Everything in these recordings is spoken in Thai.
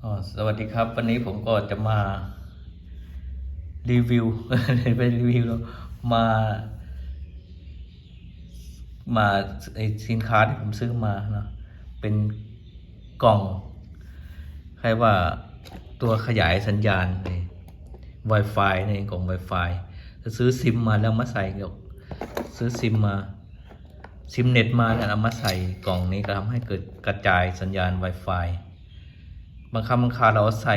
สวัสดีครับ วันนี้ผมก็จะมารีวิวไปรีวิวมา มาสินค้าที่ผมซื้อมาเนาะเป็นกล่องใครว่าตัวขยายสัญญาณใน Wi-Fi ในกล่อง Wi-Fi ซื้อซิมมาแล้วมาใส่กับซื้อซิมมาซิมเน็ตมาเนี่ยเอามาใส่กล่องนี้ก็ทำให้เกิดกระจายสัญญาณ Wi-Fi บางคำบางคราเราใส่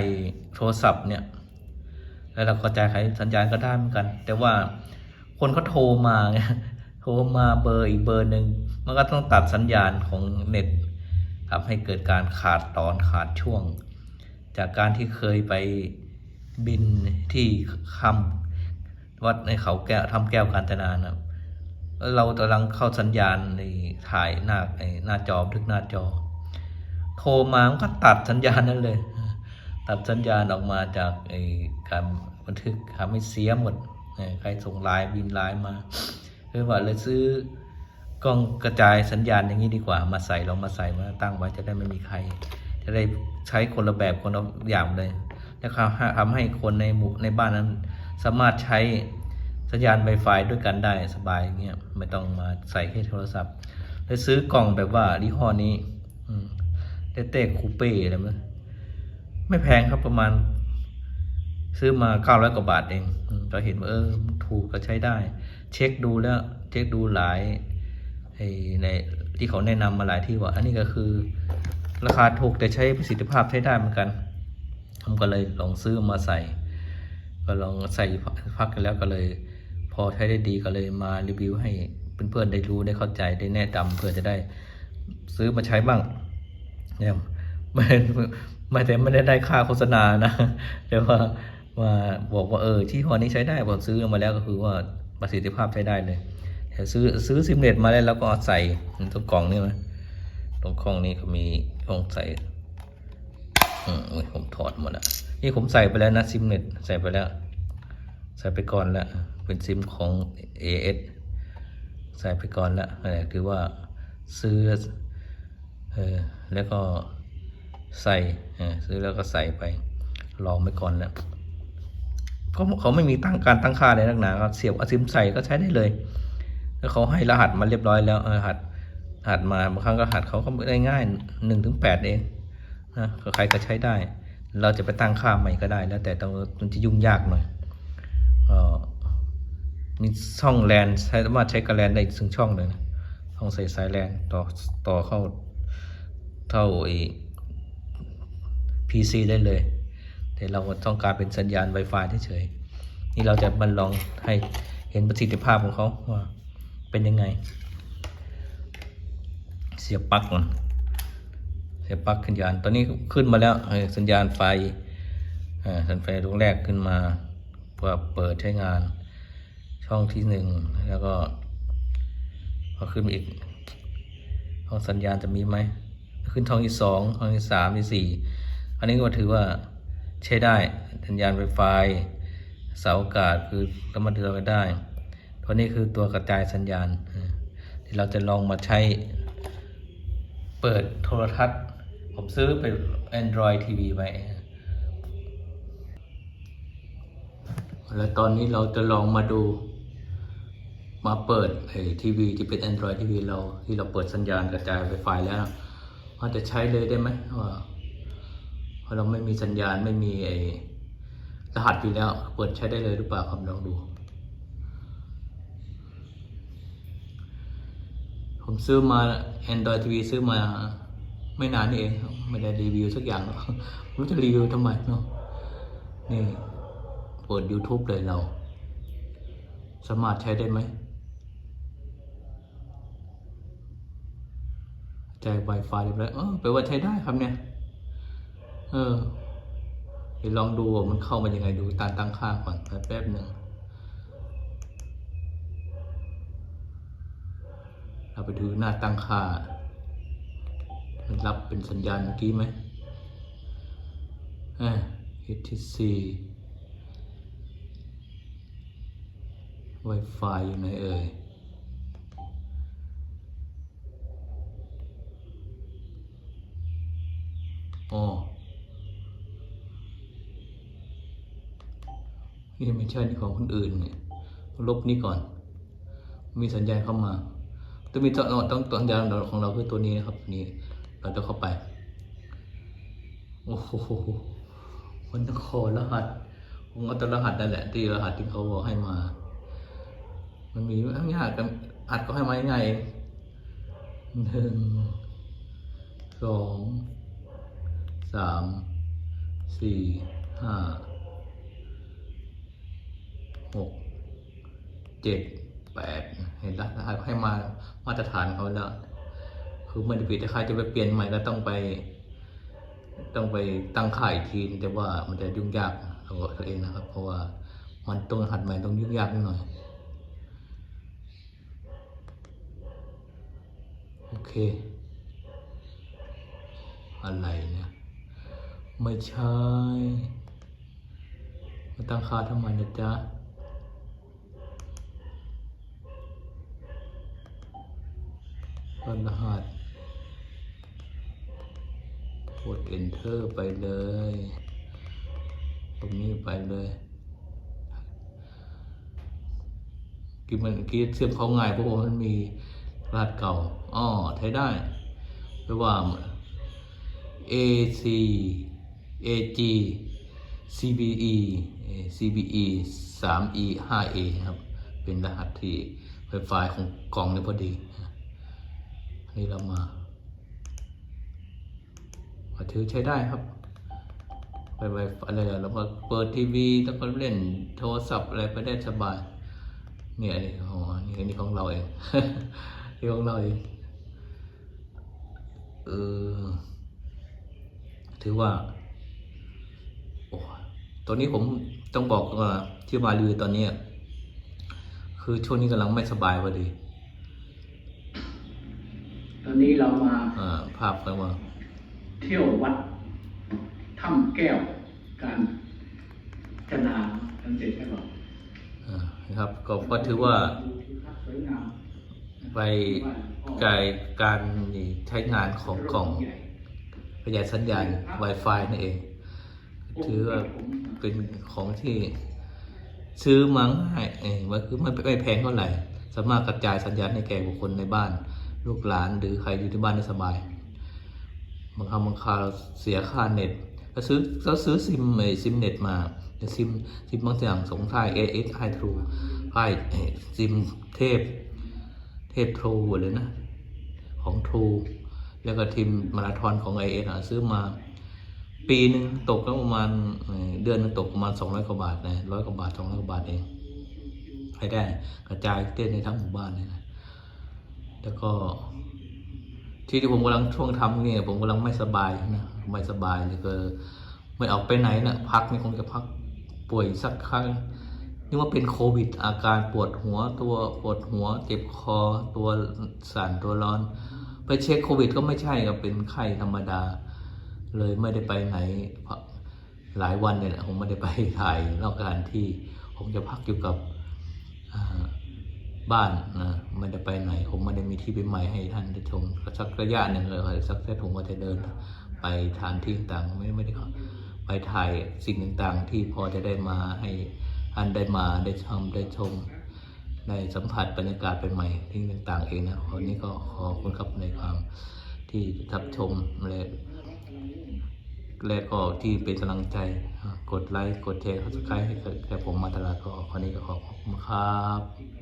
โทรศัพท์เนี่ย แล้วเรากระจายขายสัญญาณก็ได้เหมือนกัน แต่ว่าคนเขาโทรมาไงโทรมาเบอร์อีกเบอร์หนึ่งมันก็ต้องตัดสัญญาณของเน็ตทำให้เกิดการขาดตอนขาดช่วง จากการที่เคยไปบินที่คำวัดในเขาแก้วทำแก้วกาญจนานะเรากำลังเข้าสัญญาณในถ่ายหน้าหน้าจอทึกหน้าจอ โทรมามันก็ตัดสัญญาณนั้นเลย ตัดสัญญาณออกมาจากไอ้การบันทึกทำให้เสียหมดใครส่งไลน์บินไลน์มาคือว่าเลยซื้อกล้องกระจายสัญญาณอย่างนี้ดีกว่า มาใส่ลองมาใส่มาตั้งไว้จะได้ไม่มีใคร จะได้ใช้คนละแบบคนละอย่างเลยแล้วทำให้คนในหมู่ในบ้านนั้น สามารถใช้สัญญาณ Wi-Fi ด้วยกันได้สบายอย่างเงี้ยไม่ต้องมาใส่แค่โทรศัพท์เลยซื้อกล่องแบบว่ายี่ห้อนี้อื เต้เต้คูเป้อะไรมั้ยไม่แพงครับประมาณ ซื้อมาเก้าร้อยกว่าบาทเองก็เห็นว่าเออถูกก็ใช้ได้ เช็คดูแล้ว เช็คดูหลายในที่เขาแนะนำมาหลายที่ว่า อันนี้ก็คือ ราคาถูกแต่ใช้ประสิทธิภาพใช้ได้เหมือนกันผมก็เลยลองซื้อมาใส่ ก็ลองใส่พักกันแล้วก็เลย พอใช้ได้ดีก็เลยมารีวิวให้เพื่อนๆได้รู้ได้เข้าใจได้แนะนำเพื่อจะได้ซื้อมาใช้บ้าง เนี่ยไม่ไม่แต่ไม่ได้ได้ค่าโฆษณานะแต่ว่ามาบอกว่าเออที่หอนี้ใช้ได้ผมซื้อมาแล้วก็คือว่าประสิทธิภาพใช้ได้เลยแต่ซื้อซื้อซิมเน็ตมาแล้วแล้วก็ใส่ตรงกล่องนี่มั้ยตรงกล่องนี้ก็มีช่องใส่อืมโอ้ยผมถอดหมดละนี่ผมใส่ไปแล้วนะซิมเน็ตใส่ไปแล้ว ใส่ไปก่อนแล้วเป็นซิมของ AS ใส่ไปก่อนแล้วแต่คือว่าซื้อ เออแล้วก็ใส่ซื้อแล้วก็ใส่ไป ลองไปก่อนแล้วเขาเขาไม่มีตั้งการตั้งค่าเลยนักหนาเสียบอซิมใส่ก็ใช้ได้เลย แล้วเขาให้รหัสมาเรียบร้อยแล้วรหัสรหัสมาบางครั้งก็รหัสเขาก็ได้ง่ายหนึ่งถึงแปดเองนะใครก็ใช้ได้ เราจะไปตั้งค่าใหม่ก็ได้ แล้วแต่ต้องมันจะยุ่งยากหน่อยมีช่องแลนใช้สามารถใช้กับแลนได้ถึงช่องเลยนะช่องใส่สายแลนต่อต่อเข้า เท่าไอ้ PC ได้เลย แต่เราต้องการเป็นสัญญาณ Wi-Fi เฉยๆนี่เราจะมาลองให้เห็นประสิทธิภาพของเขาว่าเป็นยังไง เสียบปลั๊กก่อนเสียบปลั๊กสัญญาณ ตอนนี้ขึ้นมาแล้วเอสัญญาณไฟอ่าสัญญาณไฟดวงแรกขึ้นมาเพื่อเปิดใช้งาน ช่องที่หนึ่งแล้วก็พอขึ้นมาอีกช่องสัญญาณจะมีไหม ขึ้นช่องที่สองช่องที่สามที่สี่อันนี้ก็ถือว่าใช้ได้สัญญาณไวไฟเสาอากาศคือสามารถเดินไปได้ตัวนี้คือตัวกระจายสัญญาณที่เราจะลองมาใช้เปิดโทรทัศน์ ผมซื้อไป Android TV ไปแล้วตอนนี้เราจะลองมาดู มาเปิดไอ้ทีวีที่เป็น Android TV เราที่เราเปิดสัญญาณกระจาย Wi-Fi แล้ว มันจะใช้เลยได้ไหมว่าเพราะเราไม่มีสัญญาณไม่มีไอ้รหัสอยู่แล้ว เปิดใช้ได้เลยหรือเปล่าครับลองดู ผมซื้อมา Android TV ซื้อมาไม่นานนี่เองไม่ได้รีวิวสักอย่างหรอกไม่รู้จะรีวิวทำไมเนาะนี่เปิด YouTube เลยเรา สามารถใช้ได้ไหม ใจ Wi-Fi เรียบร้อยเออแปลว่าใช้ได้ครับเนี่ย เออเดี๋ยวลองดูมันเข้ามายังไงดูตามตั้งค่าก่อนแป๊บหนึ่งเราไปดูหน้าตั้งค่า มันรับเป็นสัญญาณเมื่อกี้ไหมอ่า HTC Wi-Fi อยู่ไหนเอ่ย อ๋อนี่ไม่ใช่นของคนอื่นเนี่ยลบนี้ก่อน มีสัญญาณเข้ามาต้องมีตัวต้องตัวสัญญาณของเราคือตัวนี้นะครับนี่เราจะเข้าไปโอ้โหมันขอรหัสผงเอาแต่รหัสนั่นแหละที่รหัสที่เขาบอกให้มา มันมีทั้ง่ายกันอัดก็ให้มาง่ายหนึ่งสอง สามสี่ห้าหกเจ็ดแปดเห็นแล้วรหัสให้มามาตรฐานเขาแล้ว คือม่ได้ผิดแต่ใครจะไปเปลี่ยนใหม่ก็ต้องไป ต้องไปตั้งค่ายทีนแต่ว่ามันจะยุ่งยากเอาตัวเองนะครับ เพราะว่ามันต้องหัดใหม่ต้องยุ่งยากนิดหน่อยโอเค อะไรเนี่ย ไม่ใช่มาตั้งค่าทำไมนะจ๊ะรหัสกด enter ไปเลย ตรงนี้ไปเลยกินมันกินเชื่อมเขาง่ายเพราะว่ามันมีรหัสเก่าอ๋อใช้ได้ เพราะว่า AC AG CBE CBE 3E 5A ครับ เป็นรหัสที่ไฟล์ของกล่องเนี่ยพอดีนนี้เรามาถือใช้ได้ครับไปไปอะไรแล้วก็เปิดทีวีแล้วก็เล่นโทรศัพท์อะไรไปได้สบายเนี่ยนี่อ๋อนี่นนี้ของเราเองนี่ของเราเองเออถือว่า ตัวนี้ผมต้องบอกว่าที่มาลือตอนเนี้ยคือช่วงนี้กำลังไม่สบายพอดี ตอนนี้เรามาอ่าภาพกันว่า เที่ยววัดถ้ำแก้วการจนาทันเสร็จใช่ไหมอ่านะครับ ก็ก็ถือว่าดูทิวทัศน์สวยงามไปกายการใช้งานของกล่องใหญ่ขยายสัญญาณ Wi-Fi นั่นเอง ถือว่าเป็นของที่ซื้อมาง่ายเองมันคือไม่ไม่แพงเท่าไหร่ สามารถกระจายสัญญาณให้แก่บุคคลในบ้าน ลูกหลานหรือใครอยู่ที่บ้านได้สบาย บางครั้งบางคราวเราเสียค่าเน็ตก็ซื้อก็ซื้อซิมไอซิมเน็ตมาซิมซิมบางอย่างสงทาย AS i True ไพ่ซิมเทพ เทพทรูเลยนะ ของทรูแล้วก็ทีมมาราธอนของไอเอสซื้อมา ปีหนึ่งตกก็ประมาณเดือนนึงตกประมาณสองร้อยกว่าบาทนะร้อยกว่าบาทสองร้อยกว่าบาทเองให้ได้กระจายเต้นในทั้งหมู่บ้านเลยนะแล้วก็ ที่ที่ผมกำลังช่วงทำเนี่ยผมกำลังไม่สบายนะไม่สบายเลยก็ไม่ออกไปไหนนะพักนี่คงจะพักป่วยสักครั้งนี่ว่าเป็นโควิด อาการปวดหัวตัวปวดหัวเจ็บคอตัวสั่นตัวร้อน ไปเช็คโควิด ก็ไม่ใช่ครับเป็นไข้ธรรมดา เลยไม่ได้ไปไหนหลายวันเนี่ยแหละผมไม่ได้ไปถ่ายนอกสถานที่ ผมจะพักอยู่กับบ้านนะไม่ได้ไปไหน ผมไม่ได้มีที่ไปใหม่ให้ท่านได้ชมสักระยะหนึ่งเลยสักเส้นผมก็จะเดินไปทานที่ต่างๆไม่ไม่ได้ไปถ่ายสิ่งต่างๆ ที่พอจะได้มาให้ท่านได้มาได้ชมได้ชมได้สัมผัสบรรยากาศใหม่ๆที่ต่างๆเองนะวันนี้ก็ขอบคุณครับในความที่ทับชมและ แรกก็ที่เป็นกำลังใจ กดไลค์ กดแชร์กดสไครต์ให้กับผมมาตลอดก็คนนี้ก็ขอบคุณครับ